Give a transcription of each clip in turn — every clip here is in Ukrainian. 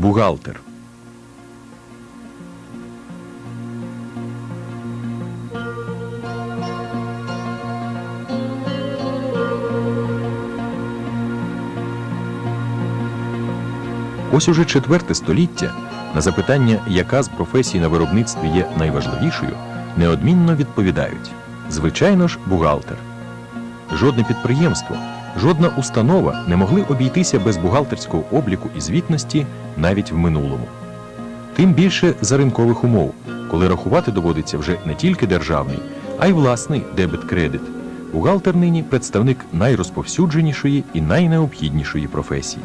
Бухгалтер. Ось уже четверте століття на запитання, яка з професій на виробництві є найважливішою, неодмінно відповідають: звичайно ж, бухгалтер. Жодне підприємство, жодна установа не могли обійтися без бухгалтерського обліку і звітності навіть в минулому. Тим більше за ринкових умов, коли рахувати доводиться вже не тільки державний, а й власний дебет-кредит. Бухгалтер нині представник найрозповсюдженішої і найнеобхіднішої професії.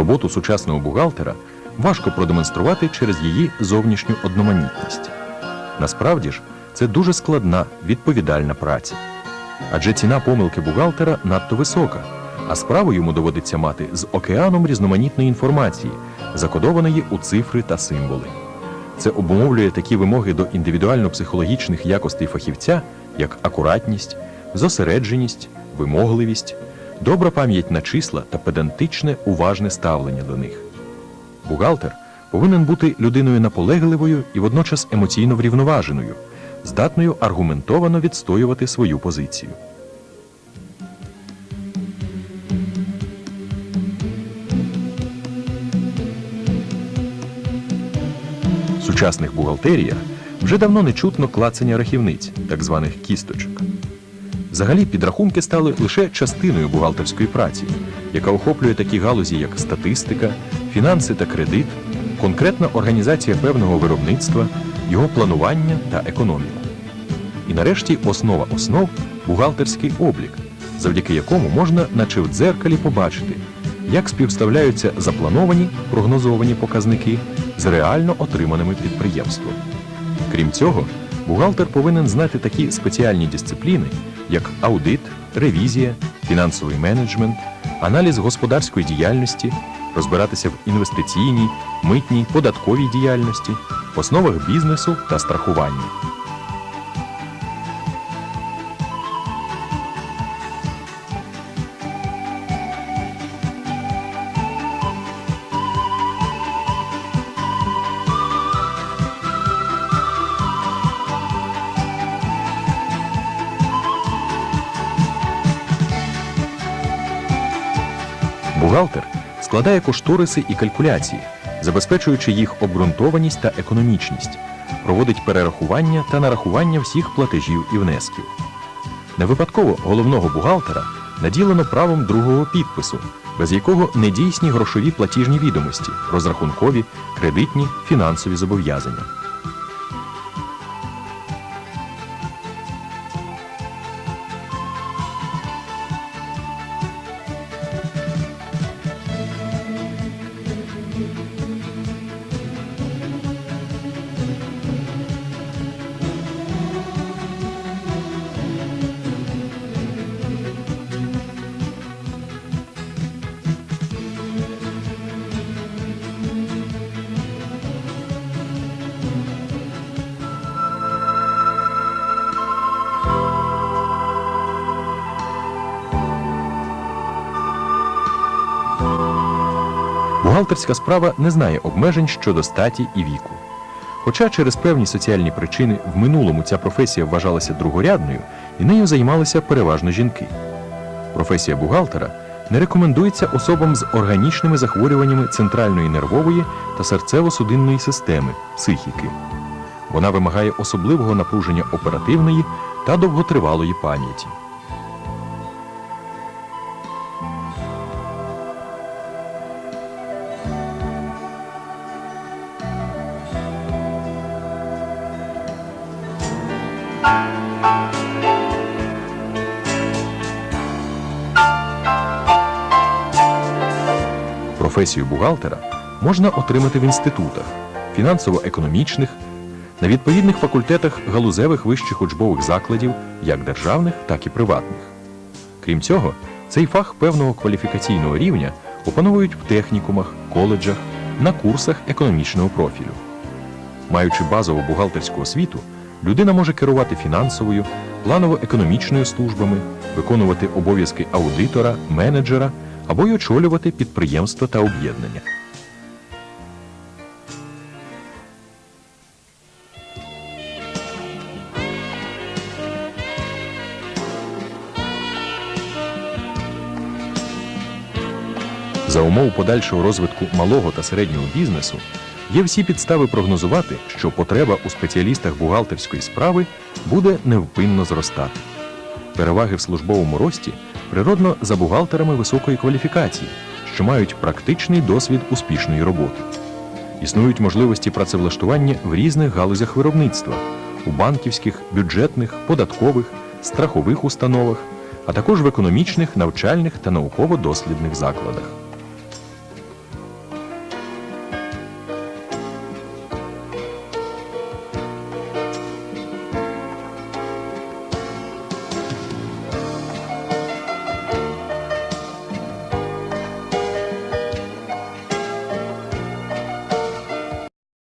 Роботу сучасного бухгалтера важко продемонструвати через її зовнішню одноманітність. Насправді ж, це дуже складна, відповідальна праця. Адже ціна помилки бухгалтера надто висока, а справу йому доводиться мати з океаном різноманітної інформації, закодованої у цифри та символи. Це обумовлює такі вимоги до індивідуально-психологічних якостей фахівця, як акуратність, зосередженість, вимогливість, добра пам'ять на числа та педантичне уважне ставлення до них. Бухгалтер повинен бути людиною наполегливою і водночас емоційно врівноваженою, здатною аргументовано відстоювати свою позицію. В сучасних бухгалтеріях вже давно не чутно клацання рахівниць, так званих кісточок. Взагалі, підрахунки стали лише частиною бухгалтерської праці, яка охоплює такі галузі, як статистика, фінанси та кредит, конкретна організація певного виробництва, його планування та економіку. І нарешті основа основ бухгалтерський облік, завдяки якому можна, наче в дзеркалі, побачити, як співставляються заплановані прогнозовані показники з реально отриманими підприємством. Крім цього, бухгалтер повинен знати такі спеціальні дисципліни, як аудит, ревізія, фінансовий менеджмент, аналіз господарської діяльності, розбиратися в інвестиційній, митній, податковій діяльності, основах бізнесу та страхуванні. Бухгалтер складає кошториси і калькуляції, забезпечуючи їх обґрунтованість та економічність, проводить перерахування та нарахування всіх платежів і внесків. Не випадково головного бухгалтера наділено правом другого підпису, без якого недійсні грошові платіжні відомості, розрахункові, кредитні, фінансові зобов'язання. Бухгалтерська справа не знає обмежень щодо статі і віку. Хоча через певні соціальні причини в минулому ця професія вважалася другорядною, і нею займалися переважно жінки. Професія бухгалтера не рекомендується особам з органічними захворюваннями центральної нервової та серцево-судинної системи психіки. Вона вимагає особливого напруження оперативної та довготривалої пам'яті. Професію бухгалтера можна отримати в інститутах, фінансово-економічних, на відповідних факультетах галузевих вищих учбових закладів, як державних, так і приватних. Крім цього, цей фах певного кваліфікаційного рівня опановують в технікумах, коледжах, на курсах економічного профілю. Маючи базову бухгалтерську освіту, людина може керувати фінансовою, планово-економічною службами, виконувати обов'язки аудитора, менеджера або й очолювати підприємство та об'єднання. За умов подальшого розвитку малого та середнього бізнесу є всі підстави прогнозувати, що потреба у спеціалістах бухгалтерської справи буде невпинно зростати. Переваги в службовому рості природно за бухгалтерами високої кваліфікації, що мають практичний досвід успішної роботи. Існують можливості працевлаштування в різних галузях виробництва у банківських, бюджетних, податкових, страхових установах, а також в економічних, навчальних та науково-дослідних закладах.